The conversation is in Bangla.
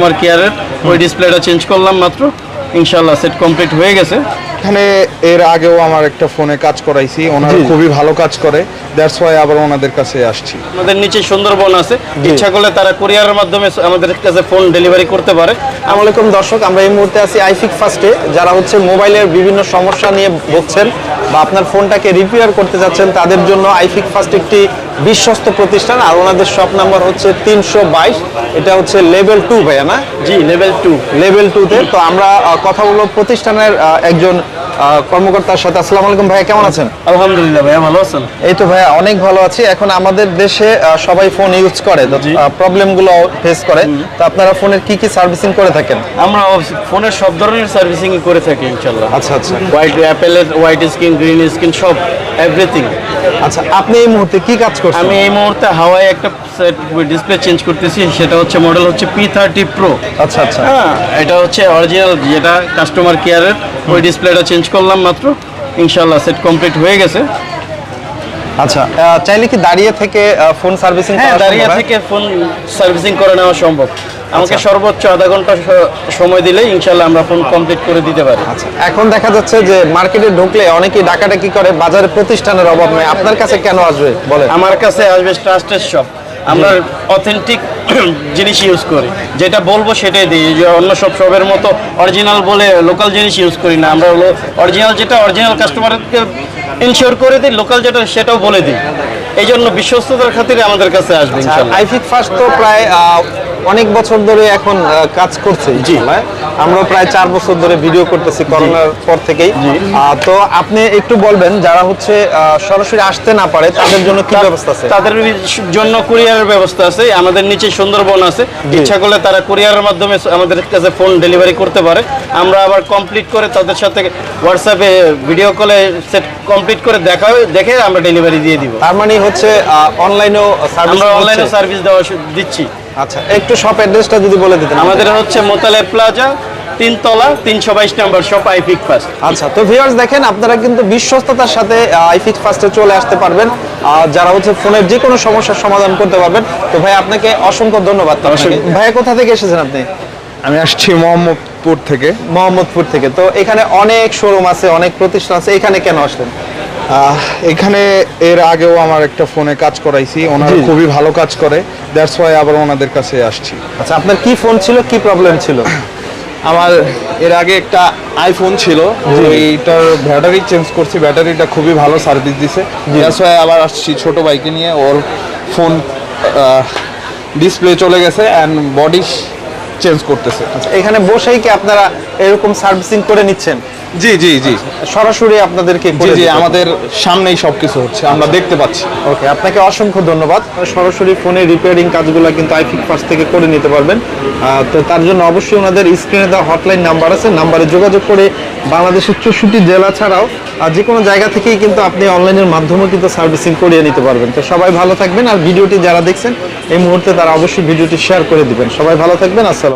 আমার কেয়ারের ওই ডিসপ্লেটা চেঞ্জ করলাম মাত্র। ইনশাল্লাহ সেট কমপ্লিট হয়ে গেছে। এখানে এর আগেও আমার একটা ফোনে কাজ করাইছি। ওনারা খুবই ভালো কাজ করে। দ্যাটস ওয়াই আবার ওনাদের কাছে আসছি। আমাদের নিচে সুন্দরবন আছে। ইচ্ছা করলে তারা কুরিয়ারের মাধ্যমে আমাদের কাছে ফোন ডেলিভারি করতে পারে। আসসালামু আলাইকুম দর্শক আমরা এই মুহূর্তে আছি আইফিক ফার্স্টে। যারা হচ্ছে মোবাইলের বিভিন্ন সমস্যা নিয়ে ভুগছেন বা আপনার ফোনটাকে রিপেয়ার করতে যাচ্ছেন তাদের জন্য আইফিক ফার্স্ট একটি বিশ্বস্ত প্রতিষ্ঠান আর ওনাদের শপ নাম্বার হচ্ছে তিনশো বাইশ। এটা হচ্ছে লেভেল টু ভাইয়া না? জি লেভেল টু লেভেল টুতে তো। আমরা কথা বলব প্রতিষ্ঠানের একজন কর্মকর্তার সাথে। আসসালামু আলাইকুম ভাইয়া কেমন আছেন? আলহামদুলিল্লাহ ভাইয়া ভালো আছেন? এই তো ভাইয়া অনেক ভালো আছি। এখন আমাদের দেশে সবাই ফোন ইউজ করে জি। প্রবলেমগুলো ফেস করে। তো আপনারা ফোনের কি কি সার্ভিসিং করে থাকেন? আমরা ফোনের সব ধরনের সার্ভিসিং করে থাকি ইনশাল্লাহ আচ্ছা আচ্ছা। হোয়াইট অ্যাপেলের হোয়াইট স্ক্রিন গ্রিন স্ক্রিন সব এভরিথিং আচ্ছা আপনি এই মুহূর্তে কি কাজ করছেন? আমি এই মুহূর্তে হাওয়াই একটা ডিসপ্লে চেঞ্জ করতেছি সেটা হচ্ছে মডেল হচ্ছে পি থার্টি প্রো আচ্ছা আচ্ছা। হ্যাঁ এটা হচ্ছে অরিজিনাল যেটা কাস্টমার কেয়ারের ওই ডিসপ্লেটা চেঞ্জ করলাম মাত্র। ইনশাল্লাহ সেট কমপ্লিট হয়ে গেছে। আচ্ছা চাইলে কি দাঁড়িয়ে থেকে ফোন সার্ভিসিং হ্যাঁ দাঁড়িয়ে থেকে ফোন সার্ভিসিং করে নেওয়া সম্ভব। আমাকে আচ্ছা। সর্বোচ্চ আধা ঘণ্টা সময় দিলে ইনশাল্লাহ আমরা ফোন কমপ্লিট করে দিতে পারি। আচ্ছা এখন দেখা যাচ্ছে যে মার্কেটে ঢুকলে অনেকেই ডাকাডাকি করে বাজারে প্রতিষ্ঠানের অভাব নেই। আপনার কাছে কেন আসবে বলে আমার কাছে আসবে ট্রাস্টেড শপ আমরা অথেন্টিক জিনিস ইউজ করি। যেটা বলব সেটাই দিই। যে অন্য সব সবের মতো অরিজিনাল বলে লোকাল জিনিস ইউজ করি না। আমরা হলো অরিজিনাল যেটা অরিজিনাল কাস্টমারকে ইনশিওর করে দিই লোকাল যেটা সেটাও বলে দিই। এই জন্য বিশ্বস্ততার খাতিরে আমাদের কাছে আসবে আইফিক ফার্স্ট তো প্রায় অনেক বছর ধরে এখন কাজ করছে জি। আমরা প্রায় চার বছর ধরে ভিডিও করতেছি করোনার পর থেকেই। তো আপনি একটু বলবেন যারা হচ্ছে সরাসরি আসতে না পারে তাদের জন্য কি ব্যবস্থা আছে? তাদের জন্য কুরিয়ারের ব্যবস্থা আছে আমাদের নিচে সুন্দরবন আছে। ইচ্ছা করলে তারা কুরিয়ারের মাধ্যমে আমাদের কাছে ফোন ডেলিভারি করতে পারে। আমরা আবার কমপ্লিট করে তাদের সাথে হোয়াটসঅ্যাপে ভিডিও কলে সেট কমপ্লিট করে দেখা দেখে আমরা ডেলিভারি দিয়ে দিব। তার মানে হচ্ছে অনলাইনেও সার্ভিস আমরা অনলাইনে সার্ভিস দেওয়া দিচ্ছি। আচ্ছা একটু শপ অ্যাড্রেসটা যদি বলে দিতেন আমাদের হচ্ছে মোতালে প্লাজা তিনতলা তিনশো বাইশ নাম্বার শপ আইপিক ফার্স্ট আচ্ছা তো ভিউয়ার্স দেখেন আপনারা কিন্তু বিশ্বস্ততার সাথে আইফিক ফার্স্টে চলে আসতে পারবেন। আর যারা হচ্ছে ফোনের যে কোনো সমস্যার সমাধান করতে পারবেন। তো ভাই আপনাকে অসংখ্য ধন্যবাদ। ভাইয়া কোথা থেকে এসেছেন আপনি? আমি আসছি মোহাম্মদপুর থেকে। মোহাম্মদপুর থেকে। তো এখানে অনেক শোরুম আছে অনেক প্রতিষ্ঠান আছে। এখানে কেন আসলেন? এখানে এর আগেও আমার একটা ফোনে কাজ করাইছি। ওনারা খুবই ভালো কাজ করে। দ্যাটস ওয়াই আবার ওনাদের কাছে আসছি। আচ্ছা আপনার কি ফোন ছিল? কি প্রবলেম ছিল? আমার এর আগে একটা আইফোন ছিল। এইটার ব্যাটারি চেঞ্জ করছি। ব্যাটারিটা খুবই ভালো সার্ভিস দিছে। দ্যাটস ওয়াই আবার আসছি ছোট বাইকে নিয়ে। ওর ফোন ডিসপ্লে চলে গেছে অ্যান্ড বডি চেঞ্জ করতেছে। আচ্ছা এখানে বসেই কি আপনারা এরকম সার্ভিসিং করে নিচ্ছেন? জি জি জি। সরাসরি আপনাদেরকে জি জি আমাদের সামনেই সবকিছু হচ্ছে আমরা দেখতে পাচ্ছি। ওকে আপনাকে অসংখ্য ধন্যবাদ। সরাসরি ফোনের রিপেয়ারিং কাজগুলো কিন্তু আইফিক ফার্স্ট থেকে করে নিতে পারবেন। তো তার জন্য অবশ্যই ওনাদের স্ক্রিনে দেওয়া হটলাইন নাম্বার আছে নাম্বারে যোগাযোগ করে বাংলাদেশের চৌষট্টি জেলা ছাড়াও আর যে কোনো জায়গা থেকেই কিন্তু আপনি অনলাইনের মাধ্যমে কিন্তু সার্ভিসিং করিয়ে নিতে পারবেন। তো সবাই ভালো থাকবেন আর ভিডিওটি যারা দেখছেন এই মুহূর্তে তারা অবশ্যই ভিডিওটি শেয়ার করে দিবেন। সবাই ভালো থাকবেন আসসালাম